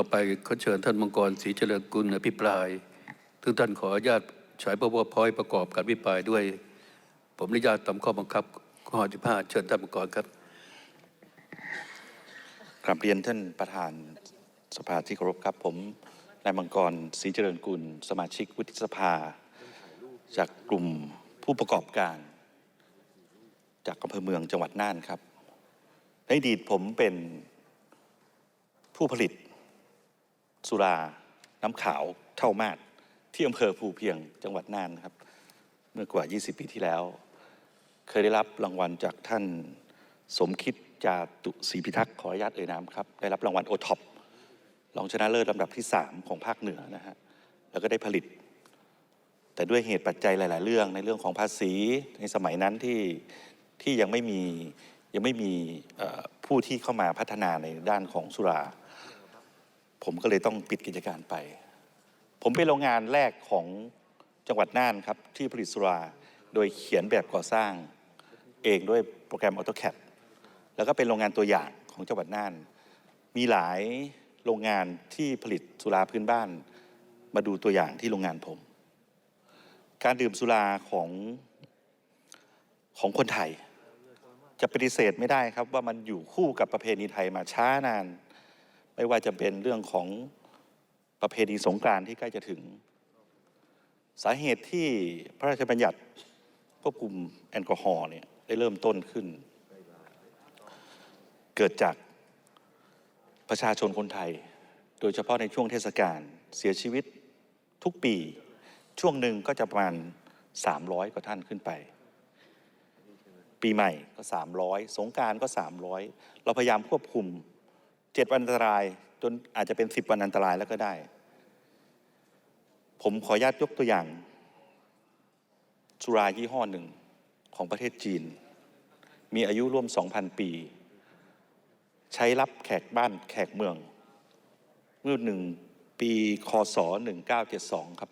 ต่อไปขอเชิญท่านมังกรศรีเจริญกุลอภิปรายซึ่งท่านขออนุญาตใช้ประวัติพอยประกอบการอภิปรายด้วย ผมอนุญาตตามข้อบังคับข้อ15เชิญท่านมังกรครับกราบเรียนท่านประธานสภาที่เคารพครับ ผมนายมังกรศรีเจริญกุล สมาชิกวุฒิสภา จากกลุ่มผู้ประกอบการ จากอำเภอเมืองจังหวัดน่านครับในอดีตผมเป็นผู้ผลิต สุราน้ำขาวเท่ามาดที่อำเภอภูเพียงจังหวัดน่านครับ เมื่อกว่า 20 ปีที่แล้ว เคยได้รับรางวัลจากท่านสมคิดจาตุศรีพิทักษ์ขออนุญาตเอ่ยนามครับ ได้รับรางวัลโอท็อปรองชนะเลิศลำดับที่ 3 ของภาคเหนือนะฮะแล้วก็ได้ผลิต แต่ด้วยเหตุปัจจัยหลาย ๆ เรื่องในเรื่องของภาษีในสมัยนั้นที่ที่ยังไม่มียังไม่มีผู้ที่เข้ามาพัฒนาในด้านของสุรา ผมก็เลยต้องปิดกิจการไป ผมเป็นโรงงานแรกของจังหวัดน่านครับ ที่ผลิตสุรา โดยเขียนแบบก่อสร้างเองด้วยโปรแกรม AutoCAD แล้วก็เป็นโรงงานตัวอย่างของจังหวัดน่าน มีหลายโรงงานที่ผลิตสุราพื้นบ้าน มาดูตัวอย่างที่โรงงานผม การดื่มสุราของของคนไทย จะปฏิเสธไม่ได้ครับว่ามันอยู่คู่กับประเพณีไทยมาช้านาน ไม่ว่าจะเป็นเรื่องของประเพณีสงกรานที่ใกล้จะถึง สาเหตุที่พระราชบัญญัติควบคุมแอลกอฮอล์เนี่ยได้เริ่มต้นขึ้น เกิดจากประชาชนคนไทย โดยเฉพาะในช่วงเทศกาลเสียชีวิตทุกปี ช่วงหนึ่งก็จะประมาณ 300 กว่าท่านขึ้นไป ปีใหม่ก็ 300 สงกรารก็ 300 เราพยายามควบคุม 7วันอันตราย จนอาจจะเป็น10วันอันตรายแล้วก็ได้ ผมขออนุญาตยกตัวอย่าง สุรายี่ห้อหนึ่งของประเทศจีน มีอายุร่วม 2,000 ปี ใช้รับแขกบ้านแขกเมือง เมื่อหนึ่งปีคศ 1972 ครับ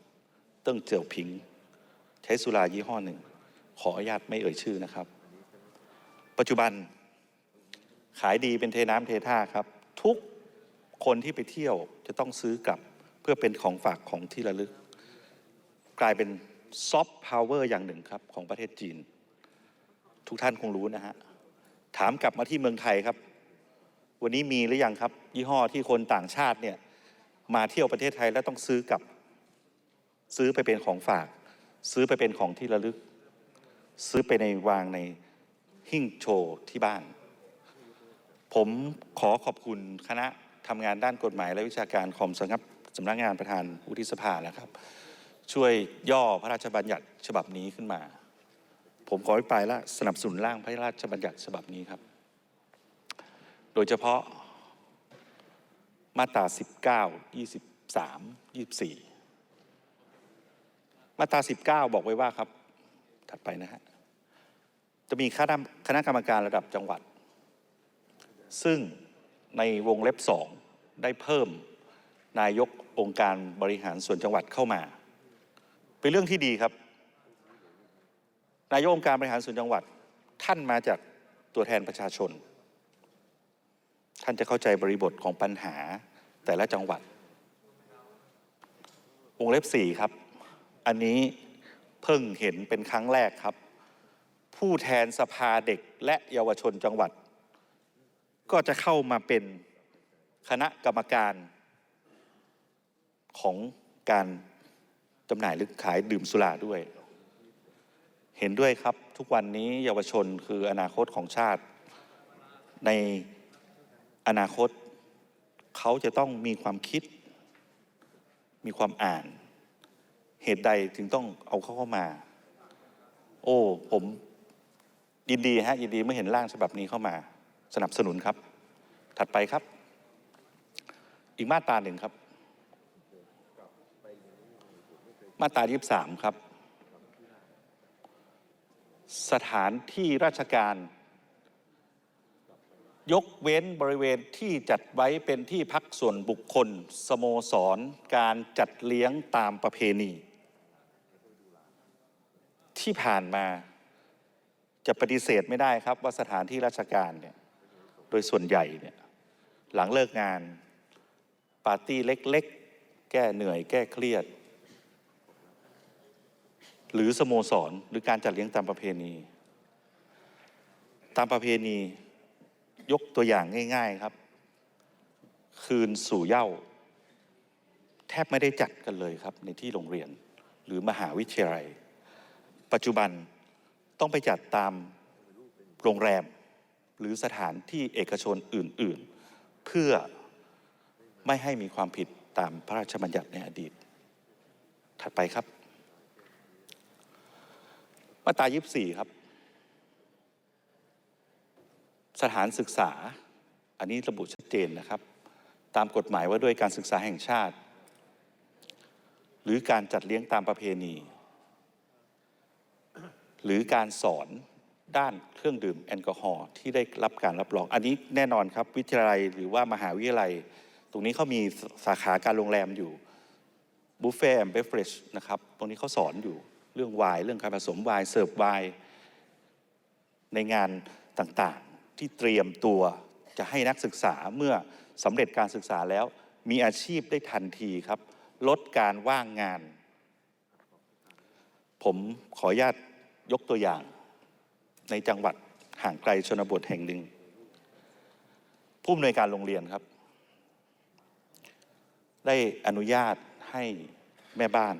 เติ้งเจียวผิง ใช้สุรายี่ห้อหนึ่ง ขออนุญาตไม่เอ่ยชื่อนะครับ ปัจจุบันขายดีเป็นเทน้ำเทท่าครับ ทุกคนที่ไปเที่ยวจะต้องซื้อกลับเพื่อเป็นของฝากของที่ระลึก กลายเป็นซอฟต์พาวเวอร์อย่างหนึ่งครับ ของประเทศจีน ทุกท่านคงรู้นะฮะ ถามกลับมาที่เมืองไทยครับ วันนี้มีหรือยังครับ ยี่ห้อที่คนต่างชาติเนี่ยมาเที่ยวประเทศไทยแล้วต้องซื้อกลับ ซื้อไปเป็นของฝาก ซื้อไปเป็นของที่ระลึก ซื้อไปในวางในหิ้งโชว์ที่บ้าน ผมขอขอบคุณคณะทำงานด้านกฎหมายและวิชาการของสำนักสำนักงานประธานวุฒิสภานะครับ ช่วยย่อพระราชบัญญัติฉบับนี้ขึ้นมา ผมขออภิปรายและสนับสนุนร่างพระราชบัญญัติฉบับนี้ครับ โดยเฉพาะมาตรา 19 23 24 มาตรา 19 บอกไว้ว่าครับ ถัดไปนะฮะ จะมีคณะคณะกรรมการระดับจังหวัด ซึ่งในวงเล็บสองได้เพิ่มนายกองค์การบริหารส่วนจังหวัดเข้ามา เป็นเรื่องที่ดีครับ นายกองค์การบริหารส่วนจังหวัด ท่านมาจากตัวแทนประชาชน ท่านจะเข้าใจบริบทของปัญหาแต่ละจังหวัด วงเล็บสี่ครับ อันนี้เพิ่งเห็นเป็นครั้งแรกครับ ผู้แทนสภาเด็กและเยาวชนจังหวัด ก็จะเข้ามาเป็นคณะกรรมการของการจำหน่ายหรือขายดื่มสุราด้วย เห็นด้วยครับทุกวันนี้เยาวชนคืออนาคตของชาติ ในอนาคตเขาจะต้องมีความคิด มีความอ่าน เหตุใดถึงต้องเอาเข้าเข้ามา โอ้ ผมยินดีฮะยินดีเมื่อเห็นร่างฉบับนี้เข้ามา สนับสนุนครับ ถัดไปครับ อีกมาตราหนึ่งครับ มาตรายี่สามครับ สถานที่ราชการ ยกเว้นบริเวณที่จัดไว้เป็นที่พักส่วนบุคคล สโมสร การจัดเลี้ยงตามประเพณี ที่ผ่านมาจะปฏิเสธไม่ได้ครับว่าสถานที่ราชการเนี่ยโดยส่วนใหญ่เนี่ย หลังเลิกงาน ปาร์ตี้เล็กๆ แก้เหนื่อย แก้เครียด หรือสโมสรหรือการจัดเลี้ยงตามประเพณี ตามประเพณียกตัวอย่างง่าย ๆครับ คืนสู่เย้า แทบไม่ได้จัดกันเลยครับ ในที่โรงเรียนหรือมหาวิทยาลัย ปัจจุบันต้องไปจัดตามโรงแรม หรือสถานที่เอกชนอื่น ๆ เพื่อไม่ให้มีความผิดตามพระราชบัญญัติในอดีต ถัดไปครับ มาตรา24ครับ สถานศึกษา อันนี้ระบุชัดเจนนะครับ ตามกฎหมายว่าด้วยการศึกษาแห่งชาติ หรือการจัดเลี้ยงตามประเพณี หรือการสอน ด้านเครื่องดื่มแอลกอฮอล์ที่ได้รับการรับรอง อันนี้แน่นอนครับวิทยาลัยหรือว่ามหาวิทยาลัย ตรงนี้เขามีสาขาการโรงแรมอยู่บุฟเฟ่แอมเบฟเรชนะครับตรงนี้เขาสอนอยู่เรื่องไวน์เรื่องการผสมไวน์เสิร์ฟไวน์ในงานต่างๆที่เตรียมตัวจะให้นักศึกษาเมื่อสำเร็จการศึกษาแล้ว มีอาชีพได้ทันทีครับ ลดการว่างงาน ผมขออนุญาตยกตัวอย่าง ในจังหวัดห่างไกลชนบทแห่งหนึ่ง ผู้อำนวยการโรงเรียนครับ ได้อนุญาตให้แม่บ้าน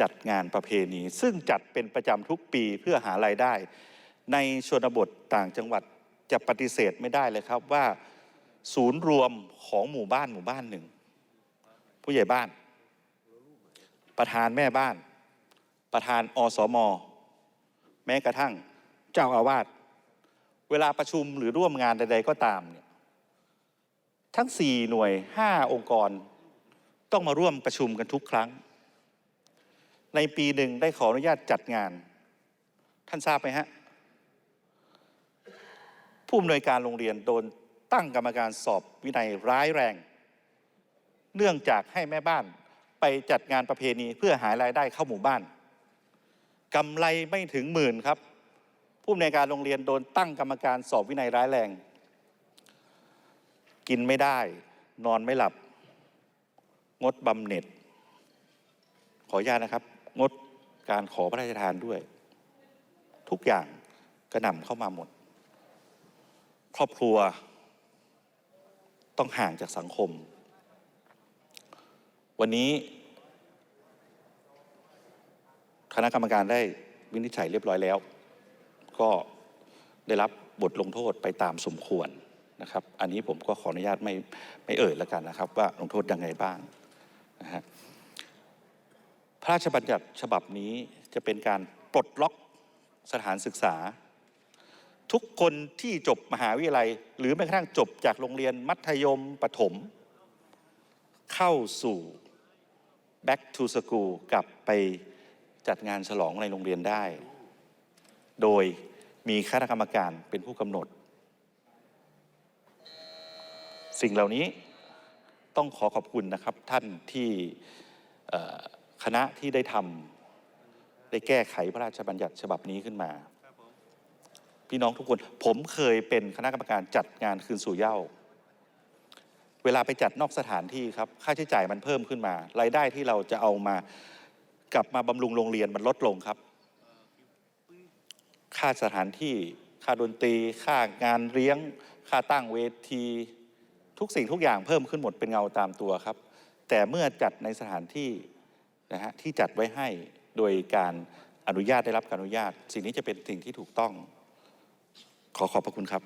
จัดงานประเพณี ซึ่งจัดเป็นประจำทุกปีเพื่อหารายได้ ในชนบทต่างจังหวัดจะปฏิเสธไม่ได้เลยครับว่า ศูนย์รวมของหมู่บ้านหมู่บ้านหนึ่ง ผู้ใหญ่บ้าน ประธานแม่บ้าน ประธานอสม แม้กระทั่งเจ้าอาวาสเวลาประชุมหรือร่วมงานใด ๆ ก็ตามเนี่ยทั้ง 4 หน่วย 5 องค์กร ต้องมาร่วมประชุมกันทุกครั้ง ในปีหนึ่งได้ขออนุญาตจัดงาน ท่านทราบไหมฮะ ผู้อำนวยการโรงเรียนโดนตั้งกรรมการสอบวินัยร้ายแรง เนื่องจากให้แม่บ้านไปจัดงานประเพณีเพื่อหารายได้เข้าหมู่บ้าน กำไรไม่ถึงหมื่นครับ ผู้อำนวยการโรงเรียนโดนตั้งกรรมการสอบวินัยร้ายแรง กินไม่ได้ นอนไม่หลับ งดบำเหน็จ ขออนุญาตนะครับ งดการขอพระราชทานด้วย ทุกอย่างกระหน่ำเข้ามาหมด ครอบครัว ต้องห่างจากสังคม วันนี้ คณะกรรมการได้วินิจฉัยเรียบร้อยแล้ว ก็ได้รับบทลงโทษไปตามสมควรนะครับ อันนี้ผมก็ขออนุญาตไม่ไม่เอ่ยแล้วกันนะครับ ว่าลงโทษยังไงบ้างนะฮะพระราชบัญญัติฉบับนี้จะเป็นการปลดล็อกสถานศึกษา ทุกคนที่จบมหาวิทยาลัย หรือแม้กระทั่งจบจากโรงเรียนมัธยมปถม เข้าสู่ back to school กลับไป จัดงานฉลองในโรงเรียนได้ โดยมีคณะกรรมการเป็นผู้กำหนด สิ่งเหล่านี้ต้องขอขอบคุณนะครับท่านที่คณะที่ได้ทำได้แก้ไขพระราชบัญญัติฉบับนี้ขึ้นมา พี่น้องทุกคนผมเคยเป็นคณะกรรมการจัดงานคืนสู่เย้าเวลาไปจัดนอกสถานที่ครับ ค่าใช้จ่ายมันเพิ่มขึ้นมา รายได้ที่เราจะเอามา กลับมาบำรุงโรงเรียนมันลดลงครับ ค่าสถานที่ ค่าดนตรี ค่างานเลี้ยง ค่าตั้งเวที ทุกสิ่งทุกอย่างเพิ่มขึ้นหมดเป็นเงาตามตัวครับ แต่เมื่อจัดในสถานที่นะฮะที่จัดไว้ให้โดยการอนุญาตได้รับการอนุญาต สิ่งนี้จะเป็นสิ่งที่ถูกต้อง ขอขอบพระคุณครับ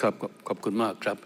ครับขอบขอบคุณมากครับ